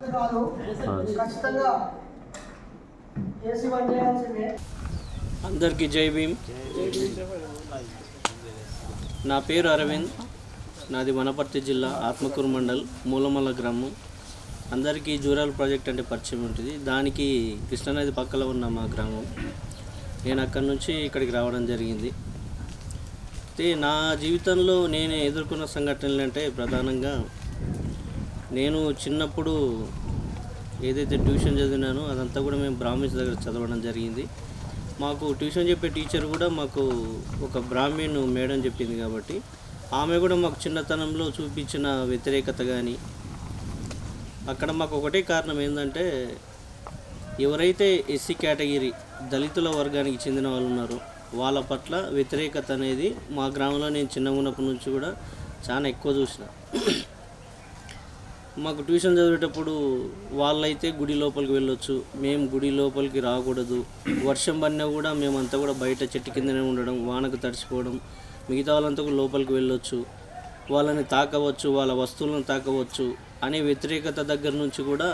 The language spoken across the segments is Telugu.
కాదు ఖచ్చితంగా ఏసీ బంద్ చేయాల్సిందే. అందరికీ జై భీమ్. నా పేరు అరవింద్. నాది వనపర్తి జిల్లా ఆత్మకూరు మండల్ మూలమల్ల గ్రామం. అందరికీ జూరాల ప్రాజెక్ట్ అంటే పరిచయం ఉంటుంది. దానికి కృష్ణానది పక్కన ఉన్న మా గ్రామం. నేను అక్కడి నుంచి ఇక్కడికి రావడం జరిగింది. అయితే నా జీవితంలో నేను ఎదుర్కొన్న సంఘటనలు అంటే ప్రధానంగా నేను చిన్నప్పుడు ఏదైతే ట్యూషన్ చదివినానో అదంతా కూడా మేము బ్రాహ్మిన్స్ దగ్గర చదవడం జరిగింది. మాకు ట్యూషన్ చెప్పే టీచర్ కూడా మాకు ఒక బ్రాహ్మణ్ మేడం చెప్పింది కాబట్టి ఆమె కూడా మాకు చిన్నతనంలో చూపించిన వ్యతిరేకత కానీ అక్కడ మాకు ఒకటే కారణం ఏంటంటే ఎవరైతే ఎస్సీ కేటగిరీ దళితుల వర్గానికి చెందిన వాళ్ళు ఉన్నారో వాళ్ళ పట్ల వ్యతిరేకత అనేది మా గ్రామంలో నేను చిన్నగా ఉన్నప్పటి నుంచి కూడా చాలా ఎక్కువ చూసిన. మాకు ట్యూషన్ చదివేటప్పుడు వాళ్ళైతే గుడి లోపలికి వెళ్ళొచ్చు. మేము గుడి లోపలికి రాకూడదు. వర్షం పడినా కూడా మేమంతా కూడా బయట చెట్టు కిందనే ఉండడం వానకు తడిచిపోవడం మిగతా వాళ్ళంతా కూడా లోపలికి వెళ్ళొచ్చు. వాళ్ళని తాకవచ్చు వాళ్ళ వస్తువులను తాకవచ్చు అనే వ్యతిరేకత దగ్గర నుంచి కూడా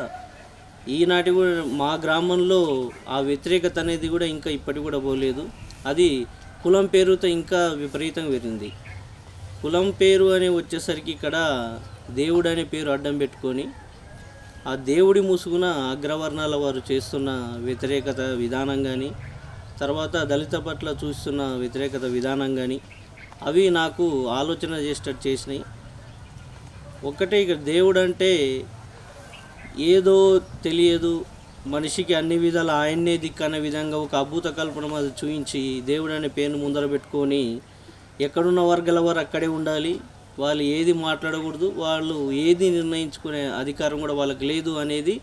ఈనాటి కూడా మా గ్రామంలో ఆ వ్యతిరేకత అనేది కూడా ఇంకా ఇప్పటికి కూడా పోలేదు. అది కులం పేరుతో ఇంకా విపరీతంగా పెరిగింది. కులం పేరు అని వచ్చేసరికి ఇక్కడ దేవుడు అనే పేరు అడ్డం పెట్టుకొని ఆ దేవుడి ముసుగున అగ్రవర్ణాల వారు చేస్తున్న వ్యతిరేకత విధానం కానీ తర్వాత దళిత పట్ల చూస్తున్న వ్యతిరేకత విధానం కానీ అవి నాకు ఆలోచన చేసేటట్టు చేసినాయి. ఒక్కటే ఇక దేవుడు అంటే ఏదో తెలియదు మనిషికి అన్ని విధాల ఆయన్నే దిక్కనే విధంగా ఒక అద్భుత కల్పన అది చూపించి దేవుడు అనే పేరును ముందర పెట్టుకొని ఎక్కడున్న వర్గాల వారు అక్కడే ఉండాలి వాళ్ళు ఏది మాట్లాడకూడదు వాళ్ళు ఏది నిర్ణయించుకునే అధికారం కూడా వాళ్ళకి లేదు అనేది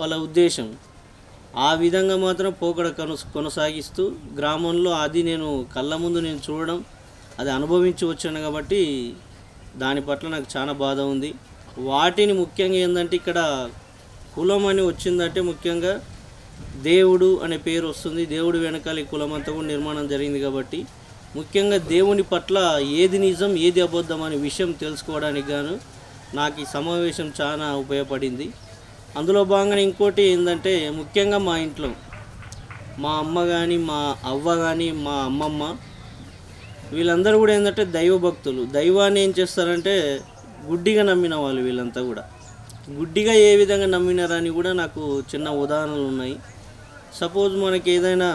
వాళ్ళ ఉద్దేశం. ఆ విధంగా మాత్రం పోకడ కొన కొనసాగిస్తూ గ్రామంలో అది నేను కళ్ళ ముందు నేను చూడడం అది అనుభవించి వచ్చాను కాబట్టి దాని పట్ల నాకు చాలా బాధ ఉంది. వాటిని ముఖ్యంగా ఏంటంటే ఇక్కడ కులం అని వచ్చిందంటే ముఖ్యంగా దేవుడు అనే పేరు వస్తుంది. దేవుడు వెనకాల ఈ కులం అంతా కూడా నిర్మాణం జరిగింది కాబట్టి ముఖ్యంగా దేవుని పట్ల ఏది నిజం ఏది అబద్ధం అనే విషయం తెలుసుకోవడానికి గాను నాకు ఈ సమావేశం చాలా ఉపయోగపడింది. అందులో భాగంగా ఇంకోటి ఏంటంటే ముఖ్యంగా మా ఇంట్లో మా అమ్మ కానీ మా అవ్వ కానీ మా అమ్మమ్మ వీళ్ళందరూ కూడా ఏంటంటే దైవ భక్తులు. దైవాన్ని ఏం చేస్తారంటే గుడ్డిగా నమ్మిన వాళ్ళు వీళ్ళంతా కూడా. గుడ్డిగా ఏ విధంగా నమ్మినారని కూడా నాకు చిన్న ఉదాహరణలు ఉన్నాయి. సపోజ్ మనకి ఏదైనా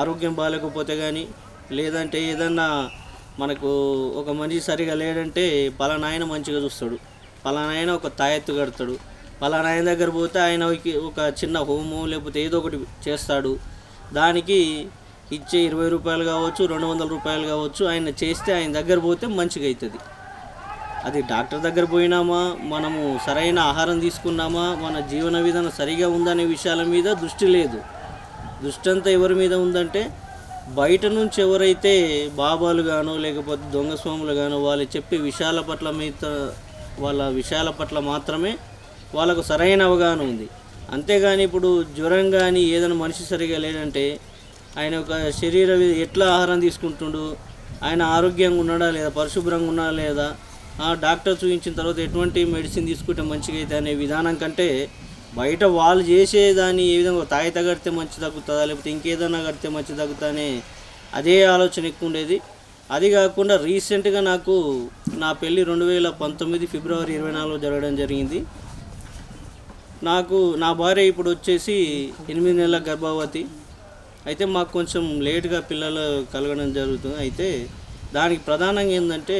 ఆరోగ్యం బాగాలేకపోతే కానీ లేదంటే ఏదన్నా మనకు ఒక మనిషి సరిగా లేడంటే పలానాయన మంచిగా చూస్తాడు. పలానాయన ఒక తాయెత్తు కడతాడు. పలానాయన దగ్గర పోతే ఆయన ఒక- ఒక చిన్న హోము లేకపోతే ఏదో ఒకటి చేస్తాడు. దానికి ఇచ్చే ఇరవై రూపాయలు కావచ్చు రెండు వందల రూపాయలు కావచ్చు ఆయన చేస్తే ఆయన దగ్గర పోతే మంచిగా అవుతుంది అది డాక్టర్ దగ్గర పోయినామా మనము సరైన ఆహారం తీసుకున్నామా మన జీవన విధానం సరిగా ఉందనే విషయాల మీద దృష్టి లేదు. దృష్టి అంతా ఎవరి మీద ఉందంటే బయట నుంచి ఎవరైతే బాబాలు గానో లేకపోతే దొంగ స్వాములు గాను వాళ్ళు చెప్పే విషయాల పట్ల మీద వాళ్ళ విషయాల పట్ల మాత్రమే వాళ్ళకు సరైన అవగాహన ఉంది. అంతేగాని ఇప్పుడు జ్వరం కానీ ఏదైనా మనిషి సరిగా లేదంటే ఆయన ఒక శరీర ఎట్లా ఆహారం తీసుకుంటుండు? ఆయన ఆరోగ్యంగా ఉన్నాడా లేదా? పరిశుభ్రంగా ఉన్నాడా లేదా? డాక్టర్ చూపించిన తర్వాత ఎటువంటి మెడిసిన్ తీసుకుంటే మంచిగా అయితే అనే విధానం కంటే బయట వాళ్ళు చేసేదాన్ని ఏ విధంగా? తాయి తగడితే మంచి తగ్గుతుందా? లేకపోతే ఇంకేదైనా కడితే మంచి తగ్గుతానే అదే ఆలోచన ఎక్కువ ఉండేది. అది కాకుండా రీసెంట్గా నాకు నా పెళ్ళి రెండు వేల పంతొమ్మిది ఫిబ్రవరి ఇరవై నాలుగు జరగడం జరిగింది. నాకు నా భార్య ఇప్పుడు వచ్చేసి ఎనిమిది నెలల గర్భవతి. అయితే మాకు కొంచెం లేట్గా పిల్లలు కలగడం జరుగుతుంది. అయితే దానికి ప్రధానంగా ఏంటంటే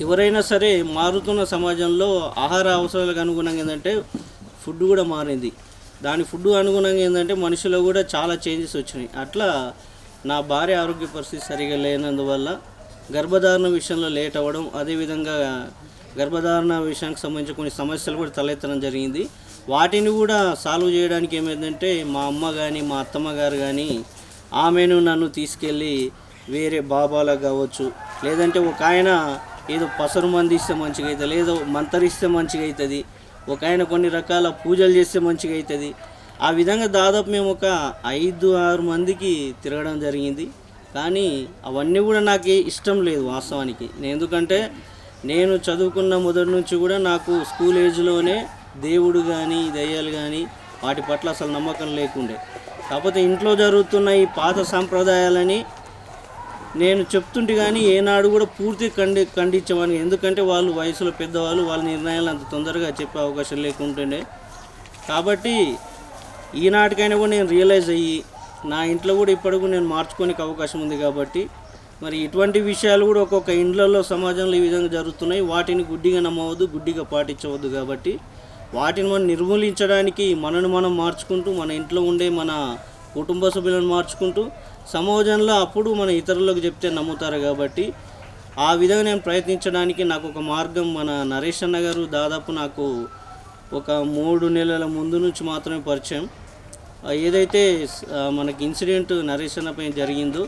ఎవరైనా సరే మారుతున్న సమాజంలో ఆహార అవసరాలకు అనుగుణంగా ఏంటంటే ఫుడ్ కూడా మారింది. దాని ఫుడ్ అనుగుణంగా ఏంటంటే మనిషిలో కూడా చాలా చేంజెస్ వచ్చినాయి. అట్లా నా భార్య ఆరోగ్య పరిస్థితి సరిగా లేనందువల్ల గర్భధారణ విషయంలో లేట్ అవ్వడం అదేవిధంగా గర్భధారణ విషయానికి సంబంధించిన కొన్ని సమస్యలు కూడా తలెత్తడం జరిగింది. వాటిని కూడా సాల్వ్ చేయడానికి ఏమైందంటే మా అమ్మ కానీ మా అత్తమ్మ గారు కానీ ఆమెను నన్ను తీసుకెళ్ళి వేరే బాబాలకు కావచ్చు లేదంటే ఒక ఆయన ఏదో పసరు మంది ఇస్తే మంచిగా అవుతుంది ఏదో మంతరిస్తే మంచిగా అవుతుంది ఒక ఆయన కొన్ని రకాల పూజలు చేస్తే మంచిగా అవుతుంది. ఆ విధంగా దాదాపు మేము ఒక ఐదు ఆరు మందికి తిరగడం జరిగింది. కానీ అవన్నీ కూడా నాకు ఇష్టం లేదు వాస్తవానికి. నేను ఎందుకంటే నేను చదువుకున్న మొదటి నుంచి కూడా నాకు స్కూల్ ఏజ్లోనే దేవుడు కానీ దయ్యాలు కానీ వాటి పట్ల అసలు నమ్మకం లేకుండే. కాకపోతే ఇంట్లో జరుగుతున్న ఈ పాత సాంప్రదాయాలని నేను చెప్తుంటే కానీ ఏనాడు కూడా పూర్తి ఖండి ఖండించేవాడిని ఎందుకంటే వాళ్ళు వయసులో పెద్దవాళ్ళు వాళ్ళ నిర్ణయాలు అంత తొందరగా చెప్పే అవకాశం లేకుంటుండే. కాబట్టి ఈనాటికైనా కూడా నేను రియలైజ్ అయ్యి నా ఇంట్లో కూడా ఇప్పటికి నేను మార్చుకోనికి అవకాశం ఉంది కాబట్టి మరి ఇటువంటి విషయాలు కూడా ఒక్కొక్క ఇండ్లలో సమాజంలో ఈ విధంగా జరుగుతున్నాయి. వాటిని గుడ్డిగా నమ్మవద్దు గుడ్డిగా పాటించవద్దు కాబట్టి వాటిని మనం నిర్మూలించడానికి మనను మనం మార్చుకుంటూ మన ఇంట్లో ఉండే మన కుటుంబ సభ్యులను మార్చుకుంటూ సమాజంలో అప్పుడు మన ఇతరులకు చెప్తే నమ్ముతారు కాబట్టి ఆ విధంగా నేను ప్రయత్నించడానికి నాకు ఒక మార్గం మన నరేష్ అన్న గారు దాదాపు నాకు ఒక మూడు నెలల ముందు నుంచి మాత్రమే పరిచయం. ఏదైతే మనకి ఇన్సిడెంట్ నరేష్ అన్నపై జరిగిందో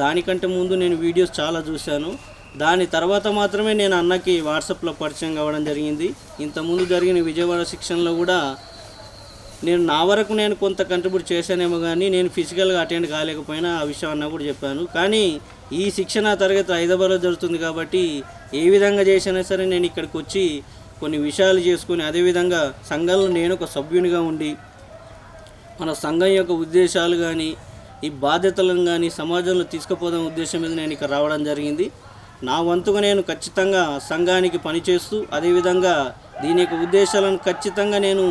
దానికంటే ముందు నేను వీడియోస్ చాలా చూశాను. దాని తర్వాత మాత్రమే నేను అన్నకి వాట్సాప్లో పరిచయం కావడం జరిగింది. ఇంతకుముందు జరిగిన విజయవాడ శిక్షణలో కూడా నేను నా వరకు నేను కొంత కంట్రిబ్యూట్ చేశానేమో కానీ నేను ఫిజికల్గా అటెండ్ కాలేకపోయినా ఆ విషయం అన్న కూడా చెప్పాను. కానీ ఈ శిక్షణ తరగతి హైదరాబాద్లో జరుగుతుంది కాబట్టి ఏ విధంగా చేసినా సరే నేను ఇక్కడికి వచ్చి కొన్ని విషయాలు చేసుకుని అదేవిధంగా సంఘంలో నేను ఒక సభ్యునిగా ఉండి మన సంఘం యొక్క ఉద్దేశాలు కానీ ఈ బాధ్యతలను కానీ సమాజంలో తీసుకుపోదాం ఉద్దేశం మీద నేను ఇక్కడ రావడం జరిగింది. నా వంతుగా నేను ఖచ్చితంగా సంఘానికి పనిచేస్తూ అదేవిధంగా దీని యొక్క ఉద్దేశాలను ఖచ్చితంగా నేను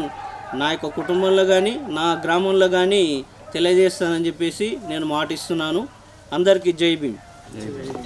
నా యొక్క కుటుంబంలో కానీ నా గ్రామంలో కానీ తెలియజేస్తానని చెప్పేసి నేను మాటిస్తున్నాను. అందరికీ జై భీమ్. దేవుడు